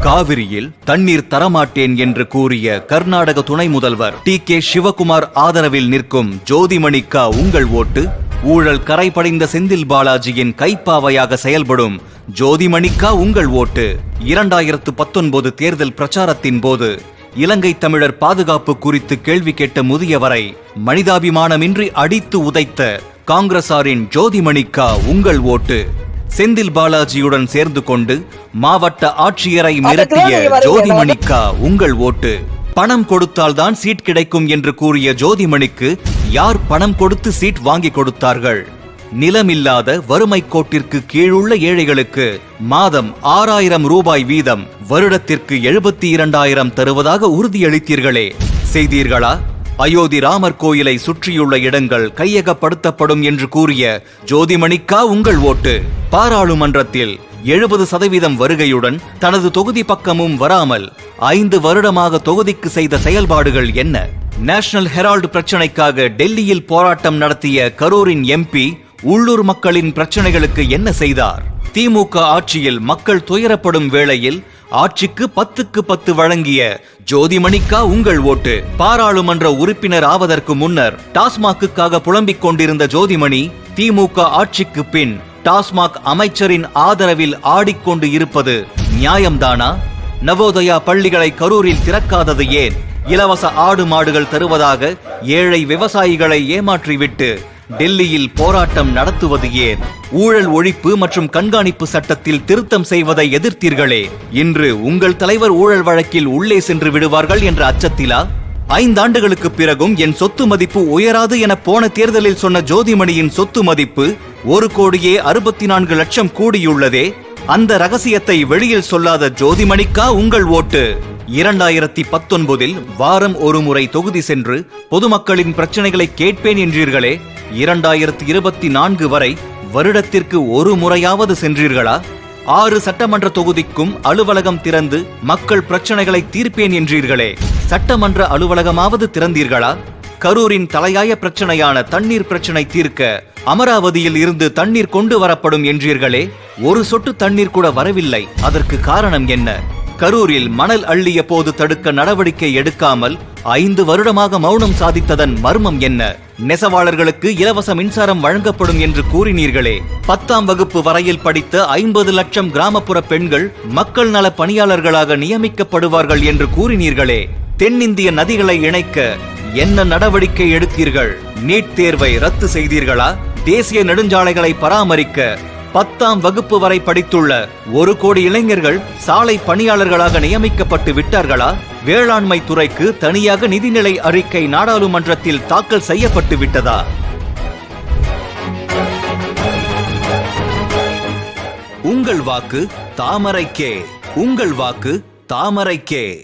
காவிரியில் தண்ணீர் தரமாட்டேன் என்று கூறிய கர்நாடக துணை முதல்வர் டி கே சிவகுமார் ஆதரவில் நிற்கும் ஜோதிமணிக்கா உங்கள் ஓட்டு? ஊழல் கரைபடைந்த செந்தில் பாலாஜியின் கைப்பாவையாக செயல்படும் ஜோதிமணிக்கா உங்கள் ஓட்டு? இரண்டாயிரத்து பத்தொன்பது தேர்தல் பிரச்சாரத்தின் போது இலங்கை தமிழர் பாதுகாப்பு குறித்து கேள்வி கேட்ட முதியவரை மனிதாபிமானமின்றி அடித்து உதைத்த காங்கிரசாரின் ஜோதிமணிக்கா உங்கள் ஓட்டு? செந்தில் பாலாஜியுடன் சேர்ந்து கொண்டு மாவட்ட ஆட்சியரை மிரட்டிய ஜோதிமணிக்கா உங்கள் ஓட்டு? பணம் கொடுத்தால்தான் சீட் கிடைக்கும் என்று கூறிய ஜோதிமணிக்கு யார் பணம் கொடுத்து சீட் வாங்கி கொடுத்தார்கள்? நிலமில்லாத வறுமை கோட்டிற்கு கீழுள்ள ஏழைகளுக்கு மாதம் ஆறாயிரம் ரூபாய் வீதம் வருடத்திற்கு எழுபத்தி இரண்டாயிரம் தருவதாக உறுதியளித்தீர்களே. செய்தீர்களா? அயோத்தி ராமர் கோயிலை சுற்றியுள்ள இடங்கள் கையகப்படுத்தப்படும் என்று கூறிய ஜோதிமணிக்கா உங்கள் ஓட்டு? பாராளுமன்றத்தில் எழுபது சதவீதம் வருகையுடன் தனது தொகுதி பக்கமும் வராமல் ஐந்து வருடமாக தொகுதிக்கு செய்த செயல்பாடுகள் என்ன? நேஷனல் ஹெரால்டு பிரச்சனைக்காக டெல்லியில் போராட்டம் நடத்திய கரூரின் எம்பி உள்ளூர் மக்களின் பிரச்சனைகளுக்கு என்ன செய்தார்? திமுக ஆட்சியில் மக்கள் துயரப்படும் வேளையில் ஆட்சிக்கு பத்துக்கு பத்து வழங்கிய ஜோதிமணிக்கா உங்கள் ஓட்டு. பாராளுமன்ற உறுப்பினர் ஆவதற்கு முன்னர் டாஸ்மாக்குக்காக புலம்பிக் கொண்டிருந்த ஜோதிமணி திமுக ஆட்சிக்கு பின் டாஸ்மாக் அமைச்சரின் ஆதரவில் ஆடிக்கொண்டு இருப்பது நியாயம்தானா? நவோதயா பள்ளிகளை கரூரில் திறக்காதது ஏன்? இலவச ஆடு மாடுகள் தருவதாக ஏழை விவசாயிகளை ஏமாற்றிவிட்டு டெல்லியில் போராட்டம் நடத்துவது ஏன்? ஊழல் ஒழிப்பு மற்றும் கண்காணிப்பு சட்டத்தில் திருத்தம் செய்வதை எதிர்த்தீர்களே. இன்று உங்கள் தலைவர் ஊழல் வழக்கில் உள்ளே சென்று விடுவார்கள் என்ற அச்சத்திலா? ஐந்தாண்டுகளுக்கு பிறகும் என் சொத்து மதிப்பு உயராது என போன தேர்தலில் சொன்ன ஜோதிமணியின் சொத்து மதிப்பு ஒரு கோடியே அறுபத்தி நான்கு லட்சம் கூடியுள்ளதே. அந்த ரகசியத்தை வெளியில் சொல்லாத ஜோதிமணிக்கா உங்கள் ஓட்டு? இரண்டாயிரத்தி பத்தொன்பதில் வாரம் ஒரு முறை தொகுதி சென்று பொதுமக்களின் பிரச்சனைகளை கேட்பேன் என்றீர்களே. இரண்டாயிரத்தி இருபத்தி நான்கு வரை வருடத்திற்கு ஒரு முறையாவது சென்றீர்களா? ஆறு சட்டமன்ற தொகுதிக்கும் அலுவலகம் திறந்து மக்கள் பிரச்சனைகளை தீர்ப்பேன் என்றீர்களே. சட்டமன்ற அலுவலகமாவது திறந்தீர்களா? கரூரின் தலையாய பிரச்சனையான தண்ணீர் பிரச்சனை தீர்க்க அமராவதியில் இருந்து தண்ணீர் கொண்டு வரப்படும் என்றீர்களே. ஒரு சொட்டு தண்ணீர் கூட வரவில்லை. அதற்கு காரணம் என்ன? கரூரில் மணல் அள்ளிய போது தடுக்க நடவடிக்கை எடுக்காமல் ஐந்து வருடமாக மௌனம் சாதித்ததன் மர்மம் என்ன? நெசவாளர்களுக்கு இலவச மின்சாரம் வழங்கப்படும் என்று கூறினீர்களே. பத்தாம் வகுப்பு வரையில் படித்த ஐம்பது லட்சம் கிராமப்புற பெண்கள் மக்கள் நல பணியாளர்களாக நியமிக்கப்படுவார்கள் என்று கூறினீர்களே. தென்னிந்திய நதிகளை இணைக்க என்ன நடவடிக்கை எடுத்தீர்கள்? நீட் தேர்வை ரத்து செய்தீர்களா? தேசிய நெடுஞ்சாலைகளை பராமரிக்க பத்தாம் வகுப்பு வரை படித்துள்ள ஒரு கோடி இளைஞர்கள் சாலை பணியாளர்களாக நியமிக்கப்பட்டு விட்டார்களா? வேளாண்மை துறைக்கு தனியாக நிதிநிலை அறிக்கை நாடாளுமன்றத்தில் தாக்கல் செய்யப்பட்டு விட்டதா? உங்கள் வாக்கு தாமரைக்கே. உங்கள் வாக்கு தாமரைக்கே.